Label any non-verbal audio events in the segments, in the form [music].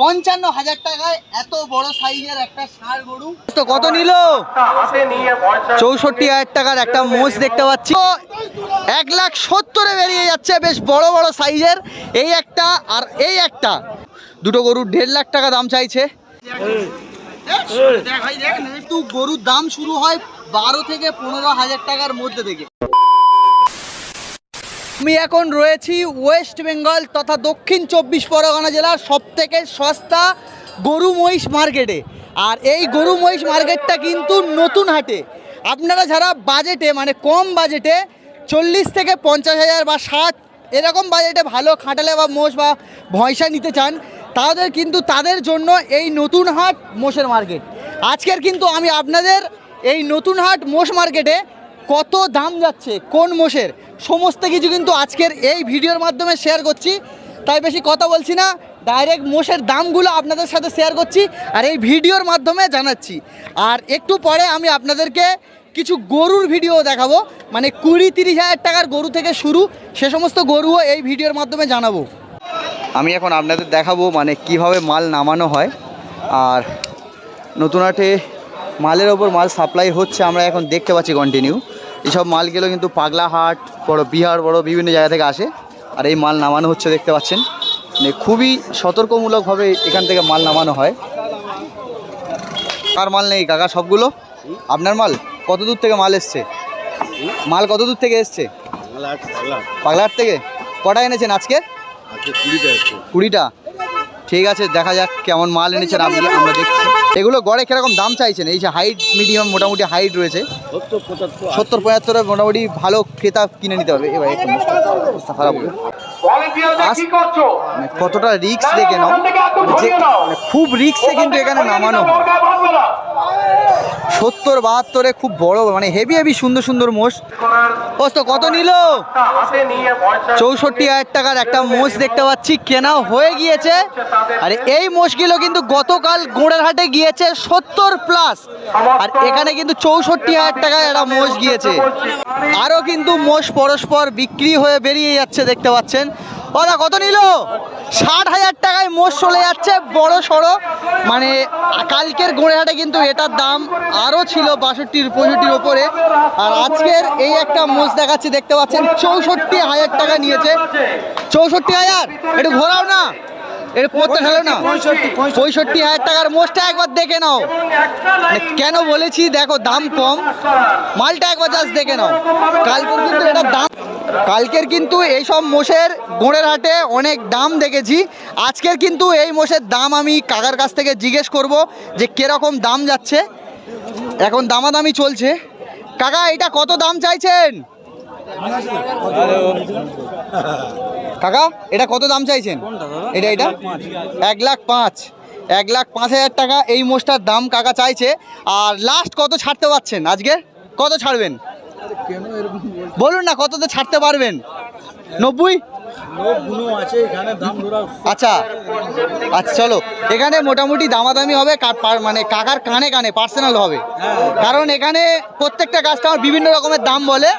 পঞ্চান্ন হাজার টাকায় এত বড় সাইজের একটা ষাঁড় গরু। তো কত নিল? চৌষট্টি হাজার টাকার একটা মোষ দেখতে পাচ্ছি। এক লাখ সত্তরে বেরিয়ে যাচ্ছে বেশ বড় বড় সাইজের। এই একটা আর এই একটা। দুটো গরুর দেড় লাখ টাকা দাম চাইছে। গরুর দাম শুরু হয় বারো থেকে পনেরো হাজার টাকার মধ্যে থেকে। আমি এখন রয়েছি ওয়েস্ট বেঙ্গল তথা দক্ষিণ চব্বিশ পরগনা জেলার সব থেকে সস্তা গরু মহিষ মার্কেটে। আর এই গরু মহিষ মার্কেটটা কিন্তু নতুন হাটে। আপনারা যারা বাজেটে মানে কম বাজেটে, চল্লিশ থেকে পঞ্চাশ হাজার বা ষাট এরকম বাজেটে ভালো খাটালে বা মোষ বা ভয়সা নিতে চান, তাদের কিন্তু তাদের জন্য এই নতুন হাট মোষের মার্কেট। আজকের কিন্তু আমি আপনাদের এই নতুন হাট মোষ মার্কেটে কত দাম যাচ্ছে, কোন মোষের, সমস্ত কিছু কিন্তু আজকের এই ভিডিওর মাধ্যমে শেয়ার করছি। তাই বেশি কথা বলছি না ডাইরেক্ট মোষের দামগুলো আপনাদের সাথে শেয়ার করছি আর এই ভিডিওর মাধ্যমে জানাচ্ছি। আর একটু পরে আমি আপনাদেরকে কিছু গরুর ভিডিও দেখাবো মানে কুড়ি তিরিশ হাজার টাকার গরু থেকে শুরু, সে সমস্ত গরুও এই ভিডিওর মাধ্যমে জানাব। আমি এখন আপনাদের দেখাবো মানে কীভাবে মাল নামানো হয়। আর নতুন হাটে মালের ওপর মাল সাপ্লাই হচ্ছে আমরা এখন দেখতে পাচ্ছি কন্টিনিউ এইসব মালগুলো কিন্তু পাগলা হাট বড় বিহার বড় বিভিন্ন জায়গা থেকে আসে আর এই মাল নামানো হচ্ছে দেখতে পাচ্ছেন। মানে খুবই সতর্কমূলকভাবে এখান থেকে মাল নামানো হয়। কার মাল নেই? কাকা সবগুলো? আপনার মাল? কত দূর থেকে মাল এসছে? মাল কত দূর থেকে এসছে? পাগলাহাট থেকে? কটা এনেছেন আজকে? কুড়িটা। ঠিক আছে দেখা যাক কেমন মাল এনেছেন আপনি আমরা দেখছি। এগুলো গড়ে কীরকম দাম চাইছেন? এই যে হাইট মিডিয়াম মোটামুটি হাইট রয়েছে। সত্তর পঁয়াত্তরে মোটামুটি ভালো ক্রেতা কিনে নিতে হবে। এবার একটু অবস্থা খারাপ মানে কতটা রিক্স দেখে নাও। মানে খুব রিক্সে কিন্তু এখানে নামানো সত্তর বাহাত্তরে খুব বড় মানে হেভি হেভি সুন্দর সুন্দর মোষ। ওস্ত কত নিল? চৌষট্টি হাজার টাকার একটা মোষ দেখতে পাচ্ছি কেনা হয়ে গিয়েছে। আর এই মোষগুলো কিন্তু গতকাল গোড়ের হাটে গিয়েছে সত্তর প্লাস আর এখানে কিন্তু চৌষট্টি হাজার টাকায় একটা মোষ গিয়েছে। আরও কিন্তু মোষ পরস্পর বিক্রি হয়ে বেরিয়ে যাচ্ছে দেখতে পাচ্ছেন। ওরা কত নিল? ষাট হাজার টাকায় মোষ চলে যাচ্ছে, বড় সড়ো। মানে কালকের গোড়েহাটে কিন্তু এটার দাম আরও ছিল বাষট্টির, পঁয়ষট্টির ওপরে। আর আজকের এই একটা মোষ দেখাচ্ছি, দেখতে পাচ্ছেন, চৌষট্টি হাজার টাকা নিয়েছে। চৌষট্টি হাজার? একটু ঘোরাও না। এটা পড়তে না। পঁয়ষট্টি হাজার টাকার মোষটা একবার দেখে নাও। মানে কেন বলেছি দেখো দাম কম। মালটা একবার জাস্ট দেখে নাও। কালকের কিন্তু এটা দাম কালকের কিন্তু এইসব মোষের গোড়ের হাটে অনেক দাম দেখেছি। আজকের কিন্তু এই মোষের দাম আমি কাকার কাছ থেকে জিজ্ঞেস করব যে কীরকম দাম যাচ্ছে। এখন দামাদামি চলছে। কাকা এটা কত দাম চাইছেন? [laughs] কাকা এটা কত দাম চাইছেন? এটা এটা? এক লাখ পাঁচ। এক লাখ পাঁচ। হাজার টাকা এই মোষটার দাম কাকা চাইছে। আর লাস্ট কত ছাড়তে পারছেন আজকে? কত ছাড়বেন? বলুন না কত তো ছাড়তে পারবেন? নব্বই? আচ্ছা আচ্ছা চলো। এখানে মোটামুটি দামাদামি হবে মানে কাকার কানে কানে পার্সোনাল হবে। কারণ এখানে প্রত্যেকটা কাস্টমার বিভিন্ন রকমের দাম বলে।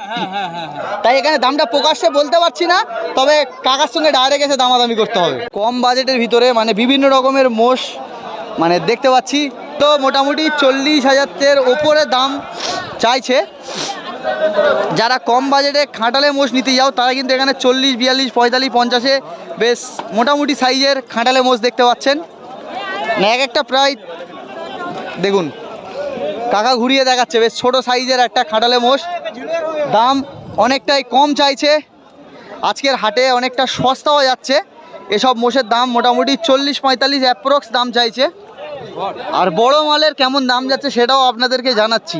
তাই এখানে দামটা প্রকাশ্যে বলতে পারছি না তবে কাকার সঙ্গে ডাইরেক্ট এসে দামাদামি করতে হবে। কম বাজেটের ভিতরে মানে বিভিন্ন রকমের মোষ মানে দেখতে পাচ্ছি। তো মোটামুটি চল্লিশ হাজারের ওপরে দাম চাইছে। যারা কম বাজেটে খাঁটালে মোষ নিতে যাও, তারা কিন্তু এখানে চল্লিশ, বিয়াল্লিশ, পঁয়তাল্লিশ, পঞ্চাশে বেশ মোটামুটি সাইজের খাঁটালে মোষ দেখতে পাচ্ছেন। এক একটা প্রায় দেখুন, কাকা ঘুরিয়ে দেখাচ্ছে, বেশ ছোট সাইজের একটা খাঁটালে মোষ। দাম অনেকটাই কম চাইছে। আজকের হাটে অনেকটা সস্তাও যাচ্ছে। এসব মোষের দাম মোটামুটি চল্লিশ, পঁয়তাল্লিশ অ্যাপ্রক্স দাম চাইছে। আর বড় মালের কেমন দাম যাচ্ছে সেটাও আপনাদেরকে জানাচ্ছি।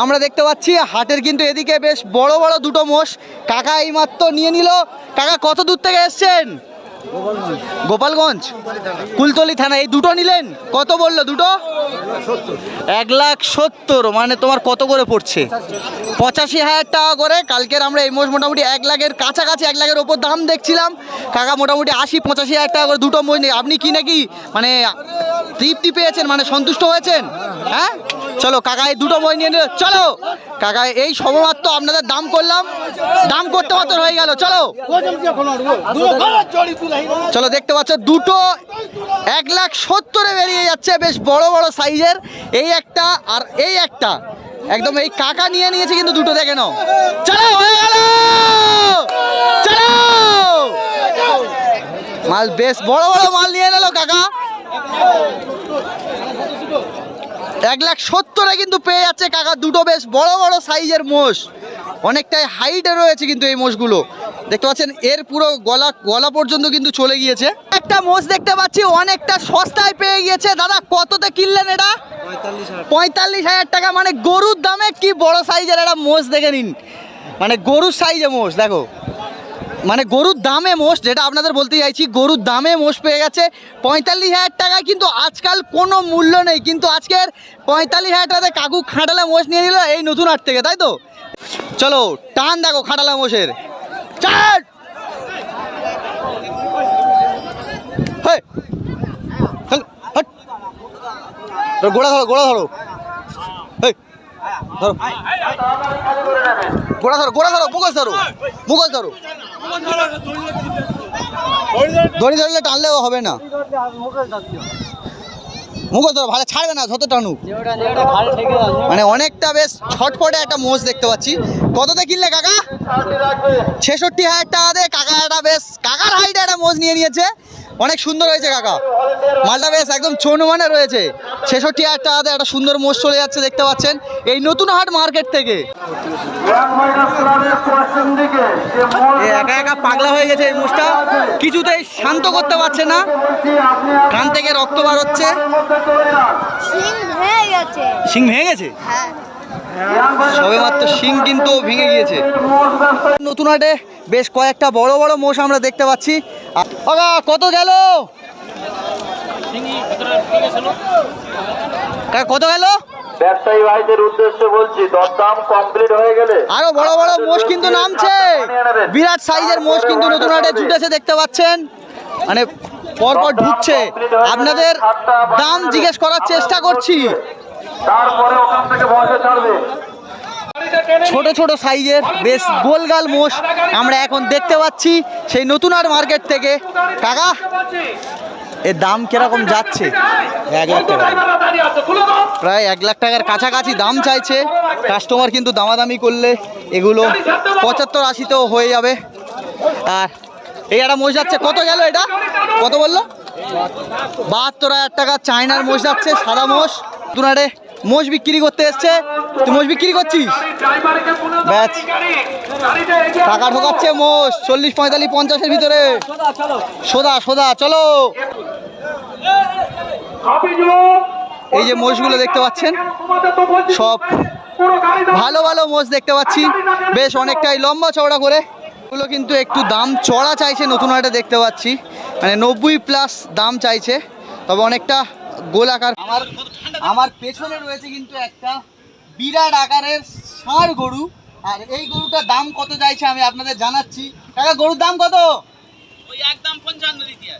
আমরা দেখতে পাচ্ছি, হাটের কিন্তু এদিকে বেশ বড় বড় দুটো মোষ। কাকা এইমাত্র নিয়ে নিল। কাকা, কত দূর থেকে এসছেন? গোপালগঞ্জ। কুলতলি থানা। এই দুটো নিলেন? কত বলল দুটো? এক লাখ সত্তর। মানে তোমার কত করে পড়ছে? পঁচাশি হাজার টাকা করে। কালকের আমরা এই মোষ মোটামুটি এক লাখের কাছাকাছি, এক লাখের ওপর দাম দেখছিলাম। কাকা, মোটামুটি আশি, পঁচাশি হাজার টাকা করে দুটো মোষ আপনি কি নাকি মানে তৃপ্তি পেয়েছেন? মানে সন্তুষ্ট হয়েছেন? হ্যাঁ? চলো কাকা এই দুটো বই নিয়ে নিল চলো। কাকা এই সবেমাত্র আপনাদের দাম করলাম। দাম করতে মাত্র হয়ে গেল, চলো। চলো, দেখতে পাচ্ছ, দুটো এক লাখ সত্তরে বেরিয়ে যাচ্ছে বেশ বড় বড় সাইজের। এই একটা আর এই একটা। একদম এই কাকা নিয়ে নিয়েছে কিন্তু দুটো, দেখে নাও। চলো, হয়ে গেল! চলো! মাল বেশ বড় বড় মাল নিয়ে নিল কাকা। এক লাখ সত্তরে কিন্তু পেয়ে যাচ্ছে কাকা। দুটো বেশ বড় বড় সাইজের মোষ। অনেকটাই হাইটে রয়েছে কিন্তু এই মোষগুলো। দেখতে পাচ্ছেন, এর পুরো গলা গলা পর্যন্ত কিন্তু চলে গিয়েছে। একটা মোষ দেখতে পাচ্ছি, অনেকটা সস্তায় পেয়ে গিয়েছে। দাদা, কততে কিনলেন এটা? পঁয়তাল্লিশ হাজার টাকা। মানে গরুর দামে কি বড় সাইজের একটা মোষ দেখে নিন। মানে গরুর সাইজে মোষ, দেখো। মানে গরুর দামে মোষ, যেটা আপনাদের বলতে চাইছি, গরুর দামে মোষ পেয়ে গেছে পঁয়তাল্লিশ হাজার টাকায় কিন্তু আজকাল কোনো মূল্য নেই। কিন্তু আজকের পঁয়তাল্লিশ হাজার টাকাতে কাকু খাটালা মোষ নিয়ে নিল এই নতুন হাট থেকে, তাই তো? চলো, টান দেখো খাটালা মোষের। চার। গোড়া ধরো গোড়া ধরো। ধরো। গোড়া ধরো গোড়া ধরো মুগজ ধরো মুগজ ধরো। দড়ি ধরলে টানলেও হবে না। মুগজ ধরো, ভালো ছাড়বে না, যত টানুক। মানে অনেকটা বেশ ছটফটে একটা মোষ দেখতে পাচ্ছি। কততে কিনলে কাকা? ছেষট্টি হাজার টাকা দিয়ে কাকা একটা বেশ কাকার হাইটে একটা মোষ নিয়ে নিয়েছে। অনেক সুন্দর হয়েছে কাকা। মালটা বেশ একদম চনুমানে রয়েছে। ছেষট্টি হাজার টাকা একটা সুন্দর মোষ চলে যাচ্ছে দেখতে পাচ্ছেন। এই নতুন হাট মার্কেট থেকে। একা একা পাগলা হয়ে গেছে এই মোষটা। কিছুতেই শান্ত করতে পারছে না। কান থেকে রক্ত বার হচ্ছে। সিং হয়ে ভেঙে গেছে? হ্যাঁ সবে মাত্র শিং কিন্তু ভেঙে গিয়েছে। নতুন হাটে বেশ কয়েকটা বড় বড় মোষ আমরা দেখতে পাচ্ছি। আগা কত গেল? কত গেল? ব্যবসায়ী ভাইদের উদ্দেশ্যে বলছি দরদাম কমপ্লিট হয়ে গেলে আরও বড় বড় মোষ কিন্তু নামছে। বিরাট সাইজের মোষ কিন্তু নতুন হাটে জুটেছে দেখতে পাচ্ছেন? মানে পরপর ঢুকছে। আপনাদের দাম জিজ্ঞেস করার চেষ্টা করছি। তারপরে ওখান থেকে ছাড়বে। ছোট ছোট সাইজের, বেশ গোলগাল মোষ আমরা এখন দেখতে পাচ্ছি সেই নতুন আর মার্কেট থেকে। কাকা, এর দাম কীরকম যাচ্ছে? এক লাখ টাকা। প্রায় এক লাখ টাকার কাছাকাছি দাম চাইছে। কাস্টমার কিন্তু দামাদামি করলে এগুলো পঁচাত্তর আশিতেও হয়ে যাবে। আর এই একটা মোষ যাচ্ছে, কত গেল এটা? কত বলল? বাহাত্তর হাজার টাকা, চায়নার মোষ যাচ্ছে, সাদা মোষ। তুনারে মোষ বিক্রি করতে এসছে। তুই মোষ বিক্রি করছিস? ব্যাচ টাকা ঢোকাচ্ছে মোষ। চল্লিশ, পঁয়তাল্লিশ, পঞ্চাশের ভিতরে। সোদা সোদা, চলো। এই যে মোষগুলো দেখতে পাচ্ছেন, সব ভালো ভালো মোষ দেখতে পাচ্ছি। বেশ অনেকটাই লম্বা চওড়া করে। এগুলো কিন্তু একটু দাম চড়া চাইছে, নতুন হাটে দেখতে পাচ্ছি। মানে নব্বই প্লাস দাম চাইছে, তবে অনেকটা গোলাকার আমার আমার পেছনে রয়েছে কিন্তু একটা বিরাট আকারের ষাঁড় গরু। আর এই গরুটার দাম কত চাইছে আমি আপনাদের জানাচ্ছি। কাকা গরুর দাম কত?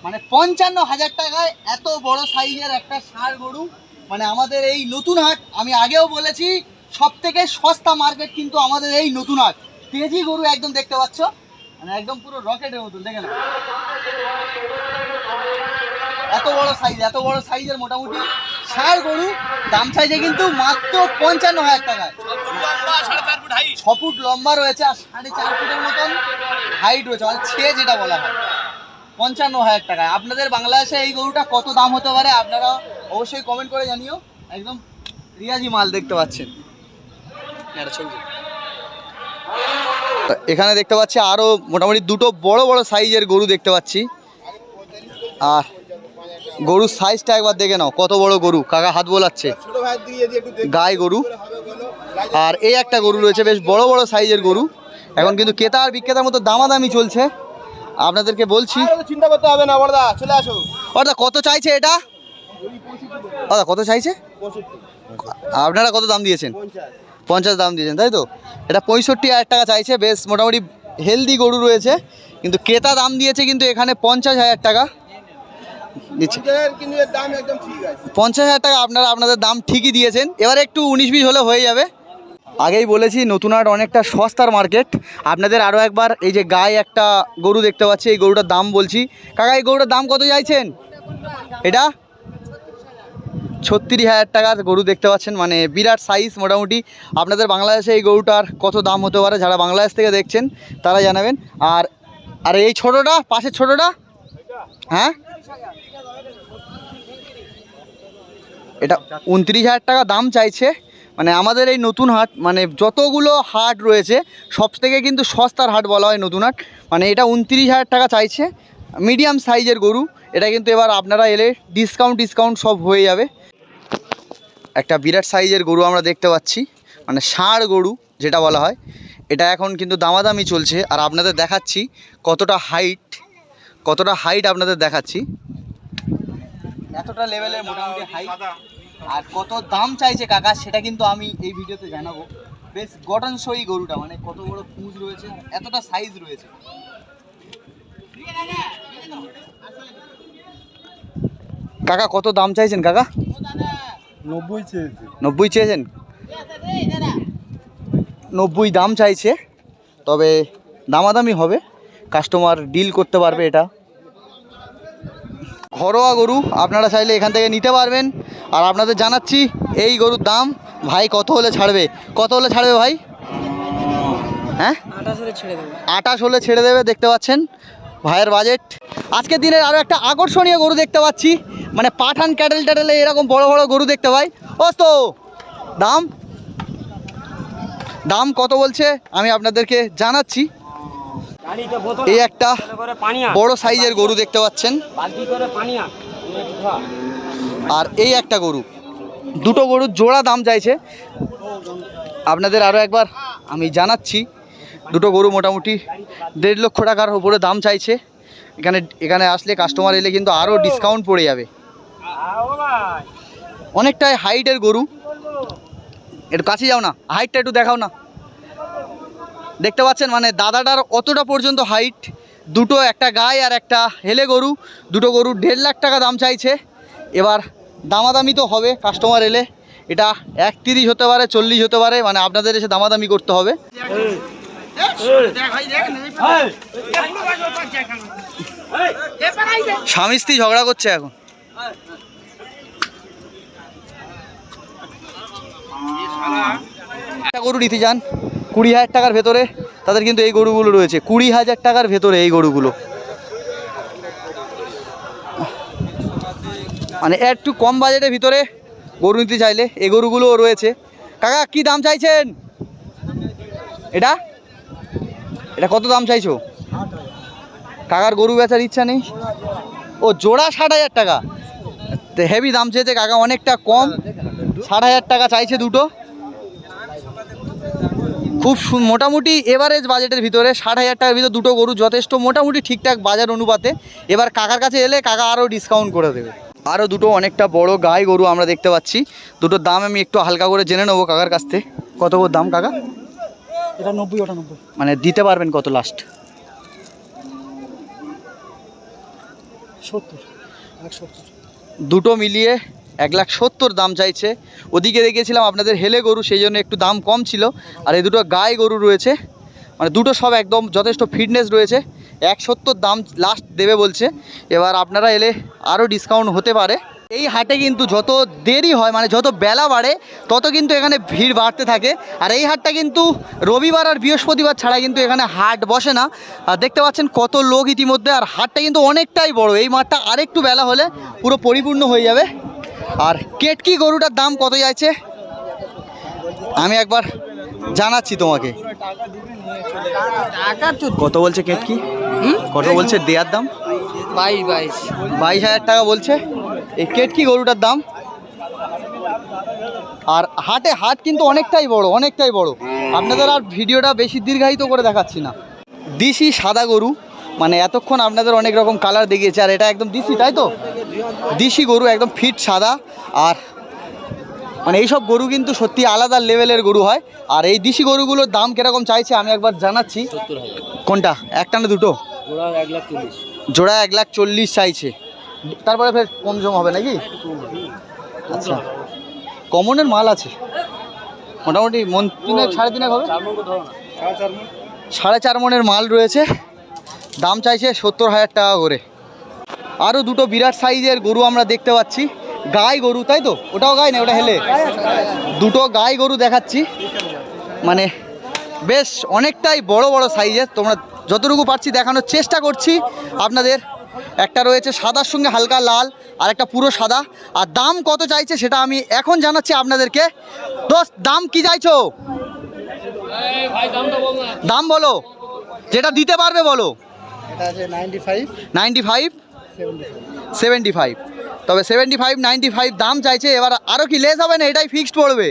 মানে পঞ্চান্ন হাজার টাকায় এত বড় সাইজের একটা ষাঁড় গরু। মানে আমাদের এই নতুন হাট আমি আগেও বলেছি সব থেকে সস্তা মার্কেট কিন্তু আমাদের এই নতুন হাট। তেজি গরু একদম দেখতে পাচ্ছ। মানে একদম পুরো রকেটের মতন দেখে না এত বড় সাইজ এত বড় সাইজের মোটামুটি ষাঁড় গরু, দাম চাইছে কিন্তু মাত্র পঞ্চান্ন হাজার টাকায়। ছ ফুট লম্বা রয়েছে আর সাড়ে চার ফুটের মতন হাইট রয়েছে মানে ছে যেটা বলা হয়। পঞ্চান্ন হাজার টাকায়। আপনাদের বাংলাদেশে এই গরুটা কত দাম হতে পারে, আপনারা অবশ্যই কমেন্ট করে জানিও। একদম রিয়াজি মাল দেখতে পাচ্ছেন। এখানে দেখতে পাচ্ছি আরও মোটামুটি দুটো বড় বড় সাইজের গরু দেখতে পাচ্ছি। আর গরুর সাইজটা একবার দেখে নাও কত বড় গরু কাকা হাত বোলাচ্ছে। গায়ে গরু। আর এই একটা গরু রয়েছে বেশ বড় বড় সাইজের গরু। এখন কিন্তু ক্রেতা আর বিক্রেতার মতো দামাদামি চলছে। আপনাদেরকে বলছি চিন্তা করতে হবে না বড়দা চলে আসো। দাদা কত চাইছে এটা? দাদা কত চাইছে? আপনারা কত দাম দিয়েছেন? পঞ্চাশ দাম দিয়েছেন তাই তো? এটা পঁয়ষট্টি হাজার টাকা চাইছে বেশ মোটামুটি হেলদি গরু রয়েছে। কিন্তু ক্রেতা দাম দিয়েছে কিন্তু এখানে পঞ্চাশ হাজার টাকা। দিচ্ছি। পঞ্চাশ হাজার টাকা আপনারা আপনাদের দাম ঠিকই দিয়েছেন। এবার একটু উনিশ বিশ হলে হয়ে যাবে। আগেই বলেছি, নতুন হাট অনেকটা সস্তার মার্কেট। আপনাদের আরও একবার এই যে গায়ে একটা গরু দেখতে পাচ্ছি, এই গরুটার দাম বলছি। কাকা, এই গরুটার দাম কত চাইছেন? এটা? ছত্রিশ হাজার টাকার গরু দেখতে পাচ্ছেন মানে বিরাট সাইজ মোটামুটি। আপনাদের বাংলাদেশে এই গরুটার কত দাম হতে পারে, যারা বাংলাদেশ থেকে দেখছেন, তারা জানাবেন। আর আর এই ছোটোটা, পাশের ছোটোটা? হ্যাঁ? এটা উনত্রিশ হাজার টাকা দাম চাইছে। মানে আমাদের এই নতুন হাট মানে যতগুলো হাট রয়েছে, সব থেকে কিন্তু সস্তার হাট বলা হয় নতুন হাট। মানে এটা উনত্রিশ হাজার টাকা চাইছে। মিডিয়াম সাইজের গরু, এটা কিন্তু এবার আপনারা এলে ডিসকাউন্ট ডিসকাউন্ট সব হয়ে যাবে। একটা বিরাট সাইজের গরু আমরা দেখতে পাচ্ছি মানে ষাঁড় গরু যেটা বলা হয়। এটা এখন কিন্তু দামাদামি চলছে, আর আপনাদের দেখাচ্ছি কতটা হাইট কতটা হাইট আপনাদের দেখাচ্ছি? এতটা লেভেলের মোটামুটি হাইট আর কত দাম চাইছে কাকা সেটা কিন্তু আমি এই ভিডিওতে জানাব। বেশ গঠন সই গরুটা মানে কত বড় পুঁজ রয়েছে এতটা সাইজ রয়েছে। কাকা কত দাম চাইছেন কাকা? নব্বই চেয়েছে। নব্বই চেয়েছেন? নব্বই দাম চাইছে তবে দামাদামি হবে। কাস্টমার ডিল করতে পারবে এটা। ঘরোয়া গরু আপনারা চাইলে এখান থেকে নিতে পারবেন। আর আপনাদের জানাচ্ছি এই গরুর দাম ভাই কত হলে ছাড়বে? কত হলে ছাড়বে ভাই? হ্যাঁ? আটাশ হলে ছেড়ে দেবে। দেখতে পাচ্ছেন ভাইয়ের বাজেট আজকের দিনের আরও একটা আকর্ষণীয় গরু দেখতে পাচ্ছি। মানে পাঠান ক্যাটেল ট্যাটেলে এরকম বড় বড় গরু দেখতে পাই তো দাম? দাম কত বলছে আমি আপনাদেরকে জানাচ্ছি। এই একটা বড় সাইজের গরু দেখতে পাচ্ছেন। আর এই একটা গরু। দুটো গরুর জোড়া দাম চাইছে। আপনাদের আরও একবার আমি জানাচ্ছি দুটো গরু মোটামুটি দেড় লক্ষ টাকার উপরে দাম চাইছে। এখানে এখানে আসলে কাস্টমার এলে কিন্তু আরও ডিসকাউন্ট পড়ে যাবে। অনেকটাই হাইটের গরু। একটু কাছে যাও না হাইটটা একটু দেখাও না। দেখতে পাচ্ছেন মানে দাদাটার অতটা পর্যন্ত হাইট দুটো একটা গায়ে আর একটা হেলে গরু। দুটো গরু দেড় লাখ টাকা দাম চাইছে। এবার দামাদামি তো হবে কাস্টমার এলে। এটা এক তিরিশ হতে পারে, চল্লিশ হতে পারে মানে আপনাদের এসে দামাদামি করতে হবে। স্বামী স্ত্রী ঝগড়া করছে এখন। একটা গরু নিতে যান। কুড়ি হাজার টাকার ভেতরে তাদের কিন্তু এই গরুগুলো রয়েছে। কুড়ি হাজার টাকার ভেতরে এই গরুগুলো। মানে একটু কম বাজেটের ভিতরে গরু নিতে চাইলে এই গরুগুলোও রয়েছে। কাকা, কি দাম চাইছেন? এটা? এটা কত দাম চাইছো? কাকার গরু বেচার ইচ্ছা নেই। ও, জোড়া ষাট হাজার টাকা। হেভি দাম চেয়েছে কাকা, অনেকটা কম। ষাট হাজার টাকা চাইছে দুটো। খুব সু- মোটামুটি এভারেজ বাজেটের ভিতরে ষাট হাজার টাকার ভিতরে দুটো গরু যথেষ্ট মোটামুটি ঠিকঠাক বাজার অনুপাতে। এবার কাকার কাছে এলে কাকা আরও ডিসকাউন্ট করে দেবে। আরও দুটো অনেকটা বড় গায়ে গরু আমরা দেখতে পাচ্ছি। দুটোর দাম আমি একটু হালকা করে জেনে নেব কাকার কাছ থেকে। কত করে দাম কাকা? এটা নব্বই ওটা নব্বই মানে দিতে পারবেন কত লাস্ট সত্তর। দুটো মিলিয়ে এক লাখ সত্তর দাম চাইছে। ওদিকে দেখেছিলাম আপনাদের হেলে গরু, সেই জন্য একটু দাম কম ছিল। আর এই দুটো গায়ে গরু রয়েছে। মানে দুটো সব একদম যথেষ্ট ফিটনেস রয়েছে। এক সত্তর দাম লাস্ট দেবে বলছে। এবার আপনারা এলে আরও ডিসকাউন্ট হতে পারে। এই হাটে কিন্তু যত দেরি হয় মানে যত বেলা বাড়ে, তত কিন্তু এখানে ভিড় বাড়তে থাকে। আর এই হাটটা কিন্তু রবিবার আর বৃহস্পতিবার ছাড়া কিন্তু এখানে হাট বসে না। আর দেখতে পাচ্ছেন কত লোক ইতিমধ্যে। আর হাটটা কিন্তু অনেকটাই বড়। এই মাঠটা আরেকটু বেলা হলে পুরো পরিপূর্ণ হয়ে যাবে। আর কেটকি গরুটার দাম কত যাচ্ছে? আমি একবার জানাচ্ছি তোমাকে। কত বলছে কেটকি? কত বলছে দেয়ার দাম? বাইশ বাইশ। বাইশ হাজার টাকা বলছে। এই কেটকি গরুটার দাম। আর হাটে হাট কিন্তু অনেকটাই বড় অনেকটাই বড়। আপনাদের আর ভিডিওটা বেশি দীর্ঘায়িত করে দেখাচ্ছি না। দিশি সাদা গরু। মানে এতক্ষণ আপনাদের অনেক রকম কালার দেখিয়েছে আর এটা একদম দিশি তাই তো? দিশি গরু একদম ফিট সাদা। আর মানে এইসব গরু কিন্তু সত্যি আলাদা লেভেলের গরু হয়। আর এই দিশি গরুগুলোর দাম কীরকম চাইছে আমি একবার জানাচ্ছি। কোনটা? একটা না দুটো? জোড়া এক লাখ চল্লিশ। চাইছে। তারপরে ফের কম জম হবে নাকি? আচ্ছা। কমনের মাল আছে। মোটামুটি মন তিনেক সাড়ে তিনেক হবে? সাড়ে চার মনের মাল রয়েছে। দাম চাইছে সত্তর হাজার টাকা করে। আরও দুটো বিরাট সাইজের গরু আমরা দেখতে পাচ্ছি। গাই গরু তাই তো? ওটাও গাই না? ওটা হেলে? দুটো গাই গরু দেখাচ্ছি। মানে বেশ অনেকটাই বড় বড় সাইজের। তোমরা যতটুকু পারছি দেখানোর চেষ্টা করছি। আপনাদের একটা রয়েছে সাদার সঙ্গে হালকা লাল আর একটা পুরো সাদা। আর দাম কত চাইছে সেটা আমি এখন জানাচ্ছি আপনাদেরকে। দোস্ত দাম কি চাইছো? দাম বলো। যেটা দিতে পারবে বলো। এটা আছে ফাইভ নাইনটি ফাইভ তবে সেভেন্টি ফাইভ নাইনটি ফাইভ দাম চাইছে এবার আরও কি লেস হবে না এটাই ফিক্সড পড়বে।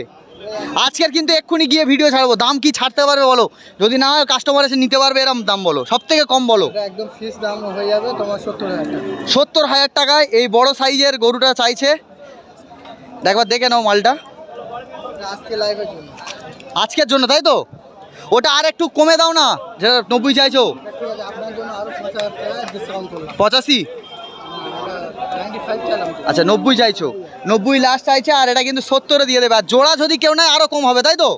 আজকের কিন্তু এক্ষুনি গিয়ে ভিডিও ছাড়বো দাম কি ছাড়তে পারবে বলো? যদি না হয় কাস্টমার এসে নিতে পারবে এরম দাম বলো সব থেকে কম বলো। একদম ফিক্স দাম হয়ে যাবে তোমার সত্তর হাজার সত্তর হাজার টাকায় এই বড় সাইজের গরুটা চাইছে। একবার দেখে নাও মালটা। আজকে লাইভের জন্য। আজকের জন্য তাই তো? ওটা আর একটু কমে দাও না, যেটা নব্বই চাইছো। পঁচাশি। আচ্ছা নব্বই চাইছো। নব্বই লাস্ট চাইছে, আর এটা কিন্তু সত্তরে দিয়ে দেবে। আর জোড়া যদি কেউ নেয় আরও কম হবে, তাই তো?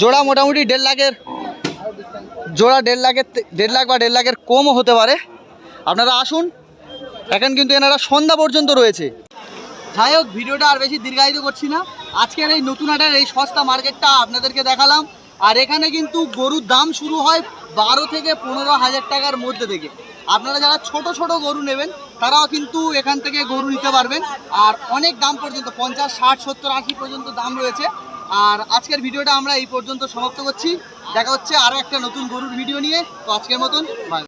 জোড়া মোটামুটি দেড় লাখের, জোড়া দেড় লাখের, দেড় লাখ বা দেড় লাখের কমও হতে পারে। আপনারা আসুন, এখন কিন্তু এনারা সন্ধ্যা পর্যন্ত রয়েছে। যাই হোক, ভিডিওটা আর বেশি দীর্ঘায়িত করছি না। আজকের এই নতুন হাটের এই সস্তা মার্কেটটা আপনাদেরকে দেখালাম। আর এখানে কিন্তু গরুর দাম শুরু হয় বারো থেকে পনেরো হাজার টাকার মধ্যে থেকে। আপনারা যারা ছোট ছোট গরু নেবেন, তারাও কিন্তু এখান থেকে গরু নিতে পারবেন। আর অনেক দাম পর্যন্ত, পঞ্চাশ, ষাট, সত্তর, আশি পর্যন্ত দাম রয়েছে। আর আজকের ভিডিওটা আমরা এই পর্যন্ত সমাপ্ত করছি। দেখা হচ্ছে আরও একটা নতুন গরুর ভিডিও নিয়ে। তো আজকের মতন বাই